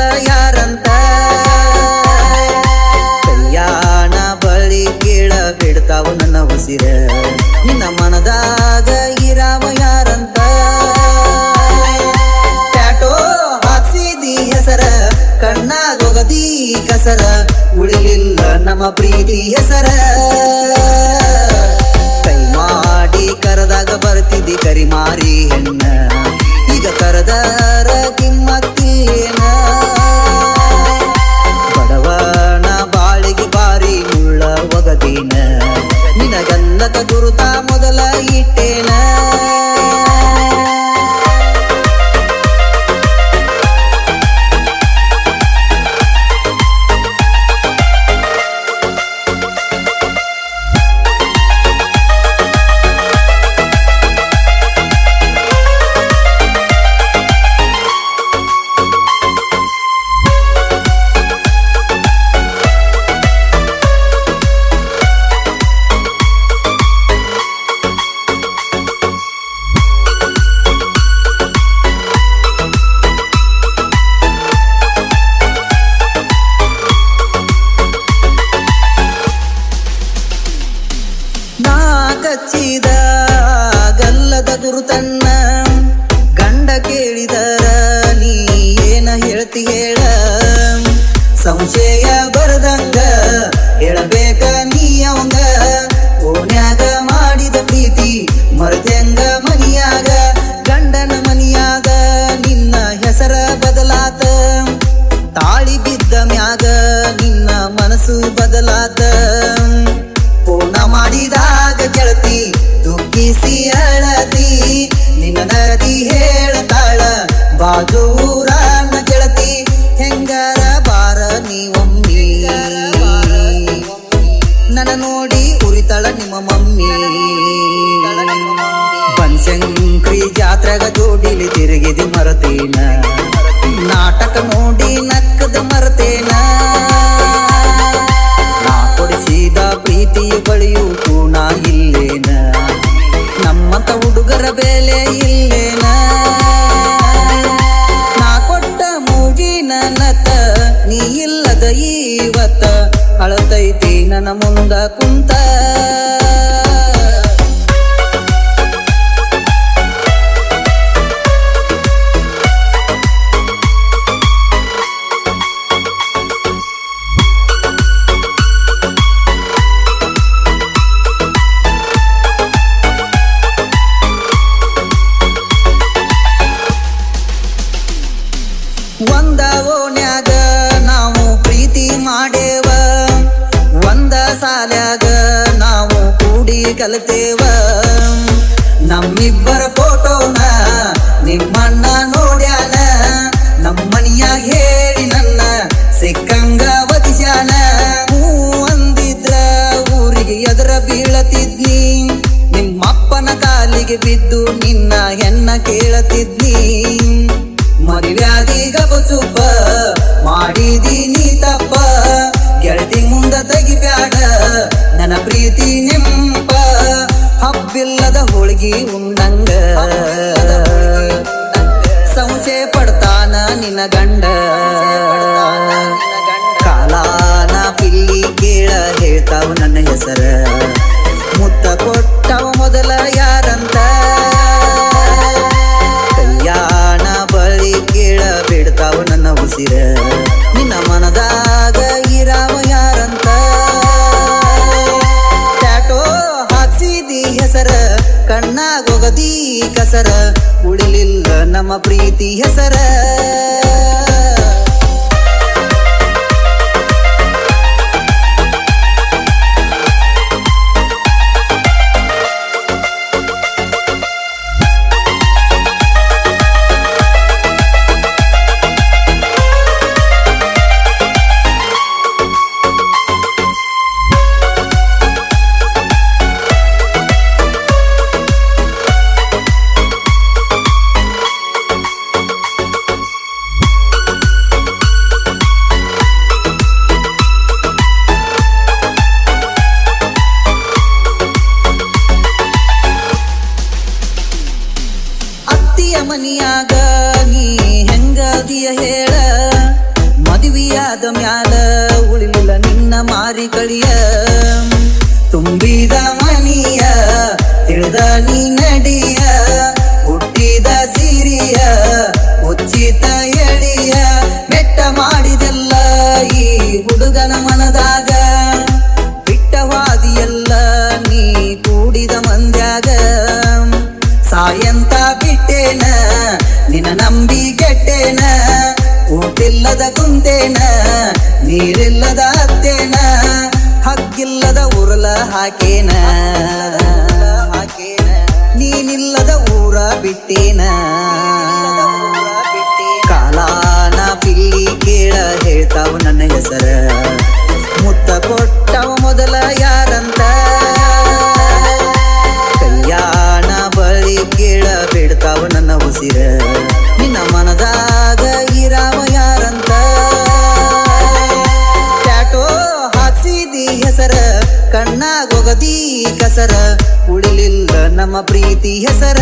ಯಾರಂತ? ಕಲ್ಯಾಣ ಬಳಿ ಕೀಳ ಬಿಡ್ತಾವ ನನ್ನ ಉಸಿರ. ನಿನ್ನ ಮನದಾಗ ಇರಾವ ಯಾರಂತ? ಟ್ಯಾಟೋ ಹಾಕ್ಸಿದಿ ಹೆಸರ ಕಣ್ಣಾಗೊಗದಿ ಕಸರ, ಉಳಿಲಿಲ್ಲ ನಮ್ಮ ಪ್ರೀತಿ ಹೆಸರ. ಕೈ ಮಾಡಿ ಕರದಾಗ ಬರ್ತಿದ್ದಿ ಕರಿ ಮಾರಿ ಹೆಣ್ಣ. ಕಚ್ಚಿದ ಗಲ್ಲದ ಗುರುತನ್ನ ಗಂಡ ಕೇಳಿದರ, ನೀ ಏನ ಹೇಳ್ತಿ ಹೇಳ? ಸಂಶಯ ಬರದಂಗ ಹೇಳಬೇಕ ನೀ ಅವಂಗ. ಓನ್ಯಾಗ ಮಾಡಿದ ಪ್ರೀತಿ ಮರತೆಂಗ ಮನಿಯಾಗ. ಗಂಡನ ಮನಿಯಾಗ ನಿನ್ನ ಹೆಸರ ಬದಲಾತ. ತಾಳಿ ಬಿದ್ದ ಮ್ಯಾಗ ನಿನ್ನ ಮನಸ್ಸು ಬದಲಾತ. ಬಾಜೂರನ ಗೆಳತಿ, ಹೆಂಗಾರ ಬಾರ ನೀವೊಮ್ಮಿ? ನನ ನೋಡಿ ಉರಿತಳ ನಿಮ್ಮ ಮಮ್ಮಿ. ಬನ್ಸಂಕ್ರಿ ಜಾತ್ರೆಗ ಜೋಡಿಲಿ ತಿರುಗಿದಿ ಮರತೇನ. ನನ್ನ ಮುಂದ ಕುಂತ ಕಲಿತೇವ ನಮ್ಮಿಬ್ಬರ ಫೋಟೋನ ನಿಮ್ಮಣ್ಣ ನೋಡ್ಯಾನ? ನಮ್ಮನಿಯಾಗ ಹೇಳಿ ನನ್ನ ಸಿಕ್ಕಂಗ ವದಿಸ್ಯಾನ ಹೂ ಅಂದಿದ್ರ ಊರಿಗೆ ಎದರ ಬೀಳತಿದ್ನಿ. ನಿಮ್ಮಪ್ಪನ ಕಾಲಿಗೆ ಬಿದ್ದು ನಿನ್ನ ಹೆಣ್ಣ ಕೇಳತಿದ್ನಿ. ಹಬ್ಬಿಲ್ಲದ ಹೋಳಿಗೆ ಉಂಡಂಗ. ಸಂಶಯ ಪಡ್ತಾನ ನಿನ್ನ ಗಂಡ. ಕಾಲಾನ ಪಿಲ್ಲಿ ಕೇಳ ಹೇಳ್ತಾವ ನನ್ನ ಹೆಸರ. ಕಸರ ಉಳಿಲಿಲ್ಲ ನಮ್ಮ ಪ್ರೀತಿ ಹೆಸರ. ಮದುವೆಯಾದ ಕಡಿಯ ತುಂಬಿದ ಮನಿಯ, ತಿಳಿದ ನೀ ನಡಿಯ ಹುಟ್ಟಿದ ಸಿರಿಯ ಉಚಿತ ಎಳಿಯ, ಬೆಟ್ಟ ಮಾಡಿದೆಲ್ಲ ಈ ಹುಡುಗನ ಮನದಾಗ. ಬಿಟ್ಟವಾದಿಯೆಲ್ಲ ನೀ ಕೂಡಿದ ಮಂದ್ಯಾಗ. ಸಾಯಂತ ಬಿಟ್ಟೇನ, ನಿನ್ನ ನಂಬಿ ಗೆಟ್ಟೇನ ಊಟಿಲ್ಲದ ಕುಂತೇನ ನೀರಿಲ್ಲದ ಅತ್ತೇನ, ಹಕ್ಕಿಲ್ಲದ ಉರಲ ಹಾಕೇನ ಹಾಕೇನ? ನೀನಿಲ್ಲದ ಊರ ಬಿಟ್ಟೇನ? ಕಾಲಾನ ಪಿಲ್ಲಿ ಕೇಳ ಹೇಳ್ತಾವ ನನ್ನ ಹೆಸರ. ಕಸರ ಉಳಿಲಿಲ್ಲ ನಮ್ಮ ಪ್ರೀತಿ ಹೆಸರ.